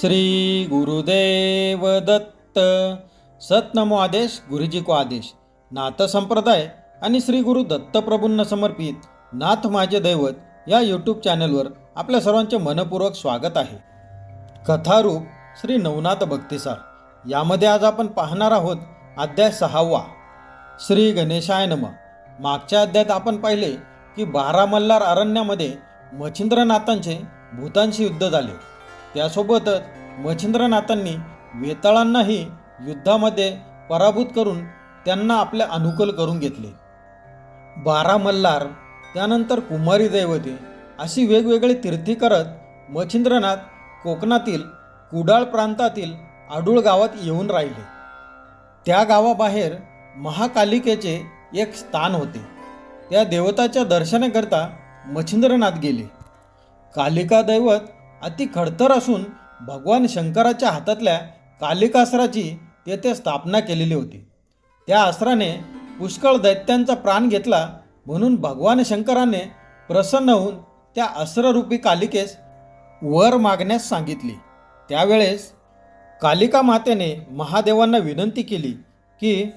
श्री गुरुदेव दत्त सतनमो आदेश गुरुजी को आदेश नाथ संप्रदाय आणि श्री गुरु दत्तप्रभूंना समर्पित नाथ माझे दैवत या यूट्यूब चॅनलवर आपल्या सर्वांचे मनपूर्वक स्वागत आहे. कथारूप श्री नवनाथ भक्तिसार यामध्ये आज आपण पाहणार आहोत अध्याय सहावा. श्री गणेशाय नम. मागच्या अध्यायात आपण पाहिले की बारा मल्हार अरण्यामध्ये मच्छिंद्रनाथांचे भूतांशी युद्ध झाले. त्यासोबतच मच्छिंद्रनाथांनी वेताळांनाही युद्धामध्ये पराभूत करून त्यांना आपले अनुकूल करून घेतले. बारा मल्हार त्यानंतर कुमारी दैवते अशी वेगवेगळी तीर्थी करत मच्छिंद्रनाथ कोकणातील कुडाळ प्रांतातील आडूळ गावात येऊन राहिले. त्या गावाबाहेर महाकालिकेचे एक स्थान होते. त्या देवताच्या दर्शनाकरता मच्छिंद्रनाथ गेले. कालिका दैवत अति खडतर असून भगवान शंकराच्या हातातल्या कालिकास्त्राची तेथे स्थापना केलेली होती. त्या अस्त्राने पुष्कळ दैत्यांचा प्राण घेतला म्हणून भगवान शंकराने प्रसन्न होऊन त्या अस्त्ररूपी कालिकेस वर मागण्यास सांगितली. त्यावेळेस कालिका मातेने महादेवांना विनंती केली की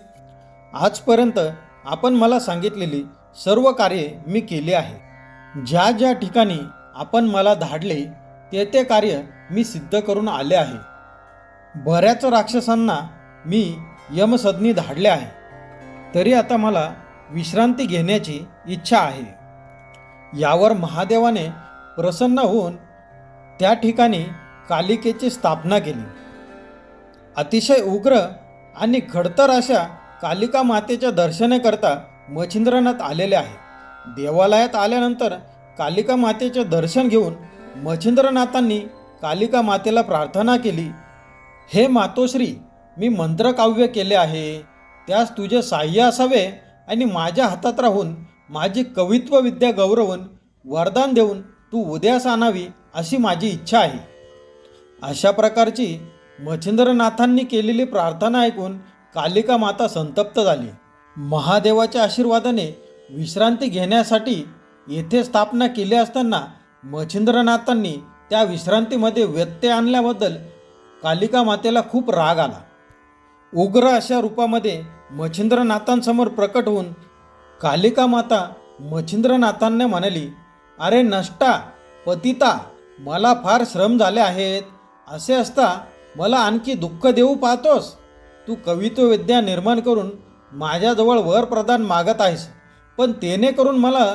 आजपर्यंत आपण मला सांगितलेली सर्व कार्ये मी केली आहे ज्या ज्या ठिकाणी आपण मला धाडले ते ते कार्य मी सिद्ध करून आले आहे. बऱ्याच राक्षसांना मी यमसदनी धाडले आहे. तरी आता मला विश्रांती घेण्याची इच्छा आहे. यावर महादेवाने प्रसन्न होऊन त्या ठिकाणी कालिकेची स्थापना केली. अतिशय उग्र आणि खडतर अशा कालिका मातेच्या दर्शनाकरता मच्छिंद्रनाथ आलेले आहे. देवालयात आल्यानंतर कालिका मातेचे दर्शन घेऊन मच्छिंद्रनाथांनी कालिका मातेला प्रार्थना केली हे मातोश्री मी मंत्रकाव्य केले आहे. त्यास तुझे साह्य असावे आणि माझ्या हातात राहून माझी कवित्व विद्या गौरवून वरदान देऊन तू उद्यास आणावी अशी माझी इच्छा आहे. अशा प्रकारची मच्छिंद्रनाथांनी केलेली प्रार्थना ऐकून कालिका माता संतप्त झाली. महादेवाच्या आशीर्वादाने विश्रांती घेण्यासाठी येथे स्थापना केली असताना मच्छिंद्रनाथांनी त्या विश्रांतीमध्ये व्यत्यय आणल्याबद्दल कालिका मातेला खूप राग आला. उग्र अशा रूपामध्ये मच्छिंद्रनाथांसमोर प्रकट होऊन कालिका माता मच्छिंद्रनाथांना म्हणाली अरे नष्टा पतिता मला फार श्रम झाले आहेत. असे असता मला आणखी दुःख देऊ पाहतोस. तू कवित्वविद्या निर्माण करून माझ्याजवळ वरप्रदान मागत आहेस. पण तेने करून मला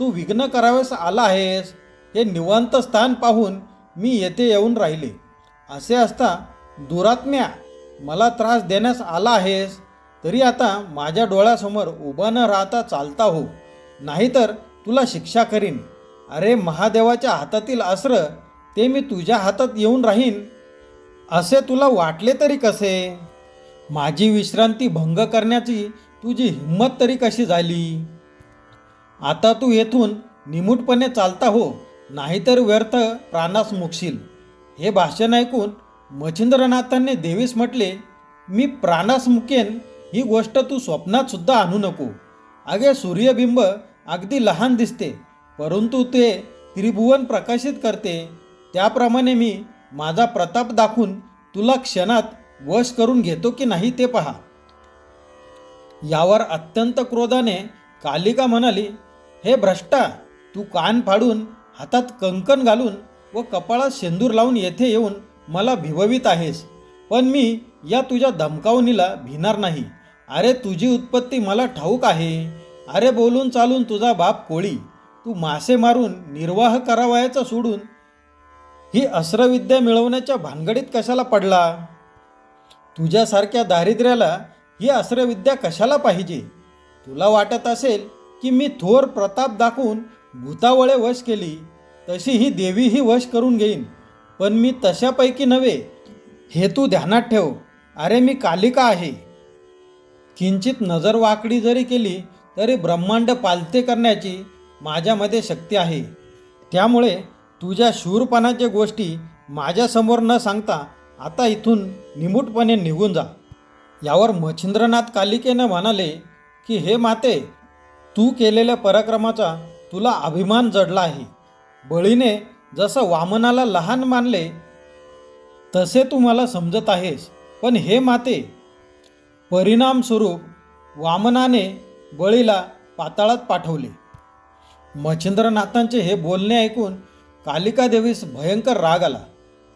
तू विघ्न करावेस आला आहेस. हे निवांत स्थान पाहून मी येथे येऊन राहिले. असे असता दुरात्म्या मला त्रास देण्यास आला आहेस तरी आता माझ्या डोळ्यासमोर उभा न राहता चालता हो. नाहीतर तुला शिक्षा करीन. अरे महादेवाच्या हातातील अस्त्र ते मी तुझ्या हातात येऊन राहीन. असे तुला वाटले तरी कसे? माझी विश्रांती भंग करण्याची तुझी हिंमत तरी कशी झाली? आता तू येथून निमूटपणे चालता हो. नाहीतर व्यर्थ प्राणास मुकशील हे भाषण ऐकून मच्छिंद्रनाथांनी देवीस म्हटले मी प्राणास मुकेन ही गोष्ट तू स्वप्नातसुद्धा आणू नको. अगे सूर्यबिंब अगदी लहान दिसते परंतु ते त्रिभुवन प्रकाशित करते. त्याप्रमाणे मी माझा प्रताप दाखवून तुला क्षणात वश करून घेतो की नाही ते पहा. यावर अत्यंत क्रोधाने कालिका म्हणाली हे भ्रष्टा तू कान फाडून हातात कंकण घालून व कपाळात शेंदूर लावून येथे येऊन मला भिववीत आहेस. पण मी या तुझ्या धमकावणीला भिणार नाही. अरे तुझी उत्पत्ती मला ठाऊक आहे. अरे बोलून चालून तुझा बाप कोळी. तू मासे मारून निर्वाह करावयाचा सोडून ही अस्त्रविद्या मिळवण्याच्या भानगडीत कशाला पडला? तुझ्यासारख्या दारिद्र्याला ही अस्त्रविद्या कशाला पाहिजे? तुला वाटत असेल की मी थोर प्रताप दाखवून भूतावळे वश केली तशी ही देवीही वश करून घेईन. पण मी तशापैकी नव्हे हे तू ध्यानात ठेव. अरे मी कालिका आहे. किंचित नजर वाकडी जरी केली तरी ब्रह्मांड पालते करण्याची माझ्यामध्ये शक्ती आहे. त्यामुळे तुझ्या शूरपणाच्या गोष्टी माझ्यासमोर न सांगता आता इथून निमूटपणे निघून जा. यावर मच्छिंद्रनाथ कालिकेनं म्हणाले की हे माते तू केलेल्या पराक्रमाचा तुला अभिमान जडला आहे बळीने जसं वामनाला लहान मानले तसे तू मला समजत आहेस. पण हे माते परिणामस्वरूप वामनाने बळीला पाताळात पाठवले. मच्छिंद्रनाथांचे हे बोलणे ऐकून कालिका देवीस भयंकर राग आला.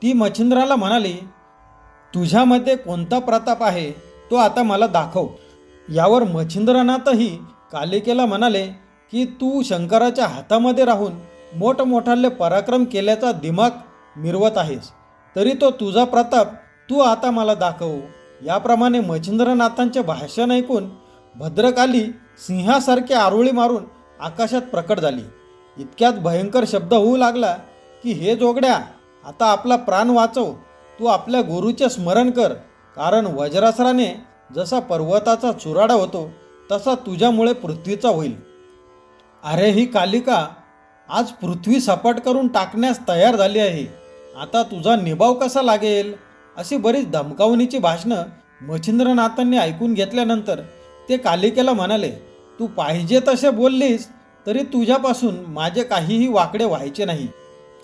ती मच्छिंद्राला म्हणाली तुझ्यामध्ये कोणता प्रताप आहे तो आता मला दाखव. यावर मच्छिंद्रनाथही कालिकेला म्हणाले की तू शंकराच्या हातामध्ये राहून मोठमोठाले पराक्रम केल्याचा दिमाग मिरवत आहेस. तरी तो तुझा प्रताप तू आता मला दाखवू. याप्रमाणे मच्छिंद्रनाथांचे भाषण ऐकून भद्रकाली सिंहासारखी आरोळी मारून आकाशात प्रकट झाली. इतक्यात भयंकर शब्द होऊ लागला की हे जोगड्या आता आपला प्राण वाचव. तू आपल्या गुरुचे स्मरण कर. कारण वज्रासराने जसा पर्वताचा चुराडा होतो तसा तुझ्यामुळे पृथ्वीचा होईल. अरे ही कालिका आज पृथ्वी सपाट करून टाकण्यास तयार झाली आहे. आता तुझा निभाव कसा लागेल? अशी बरीच धमकावणीची भाषणं मच्छिंद्रनाथांनी ऐकून घेतल्यानंतर ते कालिकेला म्हणाले तू पाहिजे तसे बोललीस तरी तुझ्यापासून माझे काहीही वाकडे व्हायचे नाही.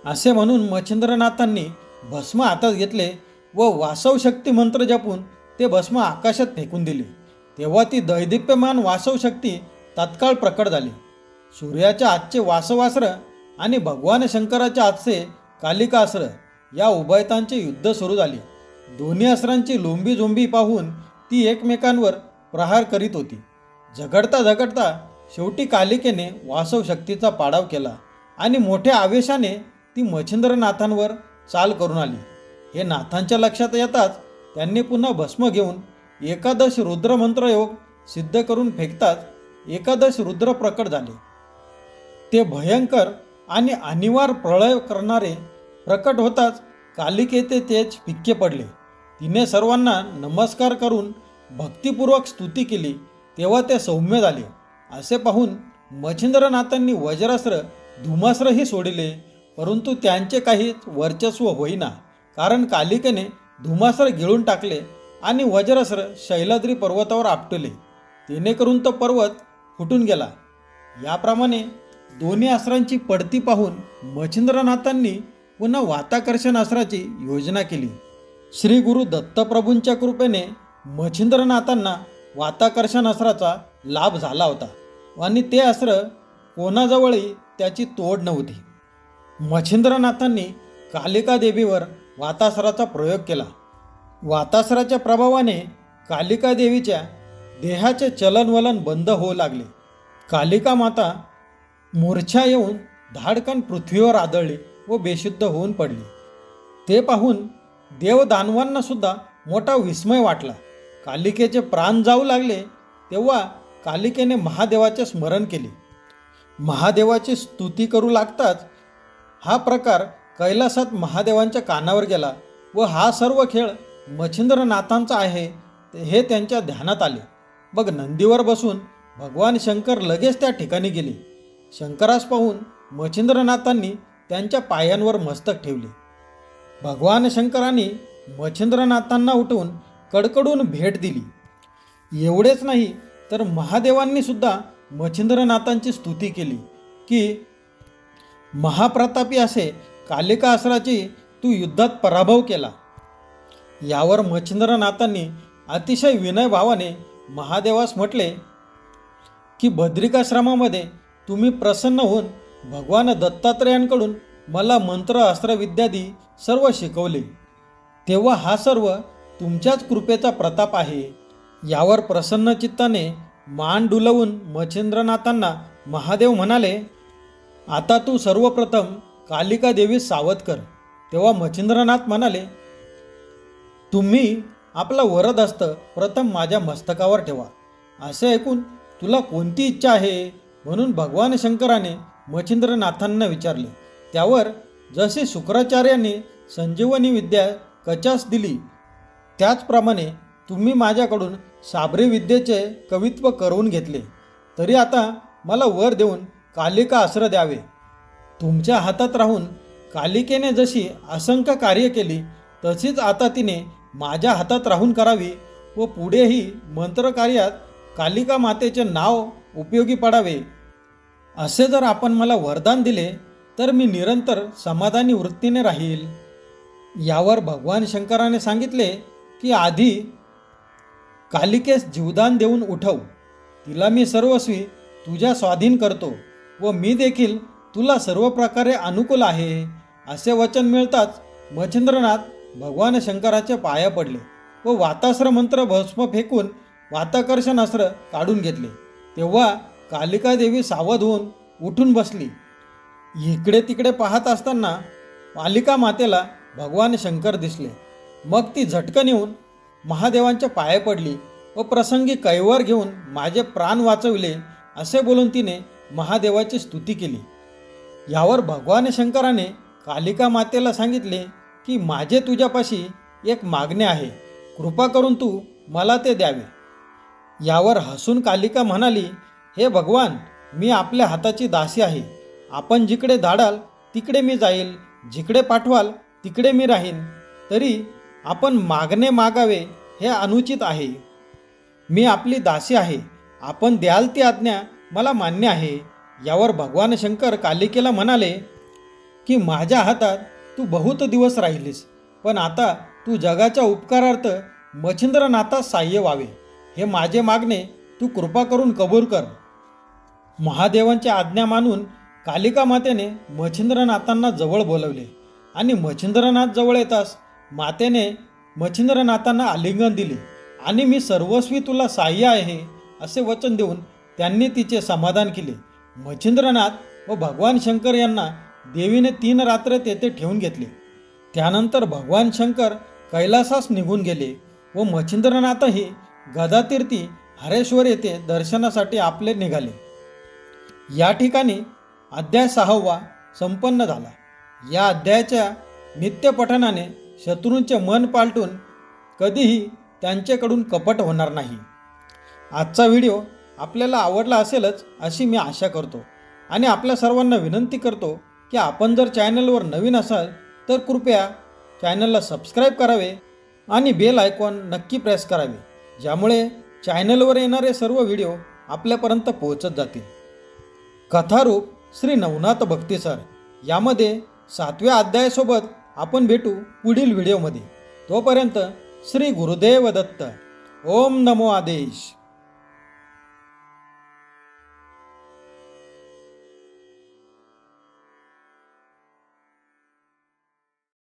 असे म्हणून मच्छिंद्रनाथांनी भस्म हातात घेतले व वासव शक्ती मंत्र जपून ते भस्म आकाशात फेकून दिले. तेव्हा ती दैदिप्यमान वासव शक्ती तत्काळ प्रकट झाली. सूर्याच्या आजचे वासवास्त्र आणि भगवान शंकराच्या आजचे कालिकास्त्र या उभयतांचे युद्ध सुरू झाले. दोन्ही अस्त्रांची लोंबी झोंबी पाहून ती एकमेकांवर प्रहार करीत होती. झगडता झगडता शेवटी कालिकेने वासव शक्तीचा पाडाव केला आणि मोठ्या आवेशाने ती मच्छिंद्रनाथांवर चाल करून आली. हे नाथांच्या लक्षात येताच त्यांनी पुन्हा भस्म घेऊन एकादश रुद्रमंत्रयोग सिद्ध करून फेकताच एकादश रुद्र प्रकट झाले. ते भयंकर आणि अनिवार्य प्रळय करणारे प्रकट होताच कालिकेते तेच फिक्के पडले. तिने सर्वांना नमस्कार करून भक्तिपूर्वक स्तुती केली. तेव्हा ते सौम्य झाले. असे पाहून मच्छिंद्रनाथांनी वज्रास्त्र धुमास्त्रही सोडिले परंतु त्यांचे काहीच वर्चस्व होईना. कारण कालिकेने धुमास्त्र गिळून टाकले आणि वज्रास्त्र शैलाद्री पर्वतावर आपटले. जेणेकरून तो पर्वत फुटून गेला. याप्रमाणे दोन्ही अस्त्रांची पडती पाहून मच्छिंद्रनाथांनी पुन्हा वाताकर्षण अस्त्राची योजना केली. श्री गुरु दत्तप्रभूंच्या कृपेने मच्छिंद्रनाथांना वाताकर्षण अस्त्राचा लाभ झाला होता आणि ते अस्त्र कोणाजवळही त्याची तोड नव्हती. मच्छिंद्रनाथांनी कालिका देवीवर वातासराचा प्रयोग केला. वातासराच्या प्रभावाने कालिका देवीच्या देहाचे चलनवलन बंद होऊ लागले. कालिका माता मूर्छा येऊन धाडकन पृथ्वीवर आदळली व बेशुद्ध होऊन पडली. ते पाहून देवदानवांना सुद्धा मोठा विस्मय वाटला. कालिकेचे प्राण जाऊ लागले तेव्हा कालिकेने महादेवाचे स्मरण केले. महादेवाची स्तुती करू लागताच हा प्रकार कैलासात महादेवांच्या कानावर गेला व हा सर्व खेळ मच्छिंद्रनाथांचा आहे हे त्यांच्या ध्यानात आले. मग नंदीवर बसून भगवान शंकर लगेच त्या ठिकाणी गेले. शंकरास पाहून मच्छिंद्रनाथांनी त्यांच्या पायांवर मस्तक ठेवले. भगवान शंकरांनी मच्छिंद्रनाथांना उठवून कडकडून भेट दिली. एवढेच नाही तर महादेवांनी सुद्धा मच्छिंद्रनाथांची स्तुती केली की महाप्रतापी असे कालिकासराची तू युद्धात पराभव केला. यावर मच्छिंद्रनाथांनी अतिशय विनयभावाने महादेवास म्हटले की बद्रिकाश्रमामध्ये तुम्ही प्रसन्न होऊन भगवान दत्तात्रेयांकडून मला मंत्र अस्त्रविद्यादी सर्व शिकवले. तेव्हा हा सर्व तुमच्याच कृपेचा प्रताप आहे. यावर प्रसन्न चित्ताने मान डुलवून मच्छिंद्रनाथांना महादेव म्हणाले आता तू सर्वप्रथम कालिका देवी सावध कर. तेव्हा मच्छिंद्रनाथ म्हणाले तुम्ही आपला वरद असतं प्रथम माझ्या मस्तकावर ठेवा. असे ऐकून तुला कोणती इच्छा आहे? म्हणून भगवान शंकराने मच्छिंद्रनाथांना विचारले. त्यावर जसे शुक्राचार्याने संजीवनी विद्या कचास दिली त्याचप्रमाणे तुम्ही माझ्याकडून साबरी विद्येचे कवित्व करवून घेतले. तरी आता मला वर देऊन कालिका आश्रय द्यावे. तुमच्या हातात राहून कालिकेने जशी असंख्य कार्य केली तशीच आता तिने माझ्या हातात राहून करावी व पुढेही मंत्रकार्यात कालिका मातेचे नाव उपयोगी पडावे. असे जर आपण मला वरदान दिले तर मी निरंतर समाधानी वृत्तीने राहील. यावर भगवान शंकराने सांगितले की आधी कालिकेस जीवदान देऊन उठव. तिला मी सर्वस्वी तुझ्या स्वाधीन करतो व मी देखील तुला सर्व प्रकारे अनुकूल आहे असे वचन मिळताच मच्छिंद्रनाथ भगवान शंकराचे पाया पडले व वातास्त्र मंत्र भस्म फेकून वाताकर्षण अस्त्र काढून घेतले. तेव्हा कालिका देवी सावध होऊन उठून बसली. इकडे तिकडे पाहत असताना कालिका मातेला भगवान शंकर दिसले. मग ती झटकन येऊन महादेवांच्या पाया पडली व प्रसंगी कैवर घेऊन माझे प्राण वाचविले असे बोलून तिने महादेवाची स्तुती केली. यावर भगवान शंकराने कालिका मातेला सांगितले की माझे तुझ्यापाशी एक मागणे आहे. कृपा करून तू मला ते द्यावे. यावर हसून कालिका म्हणाली हे भगवान मी आपल्या हाताची दासी आहे. आपण जिकडे धाडाल तिकडे मी जाईल. जिकडे पाठवाल तिकडे मी राहीन. तरी आपण मागणे मागावे हे अनुचित आहे. मी आपली दासी आहे. आपण द्याल ती आज्ञा मला मान्य आहे. यावर भगवान शंकर कालिकेला म्हणाले की माझ्या हातात तू बहुत दिवस राहिलीस पण आता तू जगाच्या उपकारार्थ मच्छिंद्रनाथास साह्य व्हावे. हे माझे मागणे तू कृपा करून कबूल कर. महादेवांची आज्ञा मानून कालिका मातेने मच्छिंद्रनाथांना जवळ बोलवले. आणि मच्छिंद्रनाथ जवळ येताच मातेने मच्छिंद्रनाथांना आलिंगन दिले. आणि मी सर्वस्वी तुला साह्य आहे असे वचन देऊन त्यांनी तिचे समाधान केले. मच्छिंद्रनाथ व भगवान शंकर यांना देवीने तीन रात्र तेथे ठेवून घेतले. त्यानंतर भगवान शंकर कैलासास निघून गेले व मच्छिंद्रनाथही गदातीर्थी हरेश्वर येथे दर्शनासाठी आपले निघाले. या ठिकाणी अध्याय सहावा संपन्न झाला. या अध्यायाच्या नित्यपठनाने शत्रूंचे मन पालटून कधीही त्यांच्याकडून कपट होणार नाही. आजचा व्हिडिओ आपल्याला आवडला असेलच अशी मी आशा करतो. आणि आपल्या सर्वांना विनंती करतो की आपण जर चॅनलवर नवीन असाल तर कृपया चॅनलला सबस्क्राईब करावे आणि बेल आयकॉन नक्की प्रेस करावे. ज्यामुळे चॅनलवर येणारे सर्व व्हिडिओ आपल्यापर्यंत पोहोचत जातील. कथारूप श्री नवनाथ भक्ती सर यामध्ये सातव्या अध्यायासोबत आपण भेटू पुढील व्हिडिओमध्ये. तोपर्यंत श्री गुरुदेव दत्त. ओम नमो आदेश.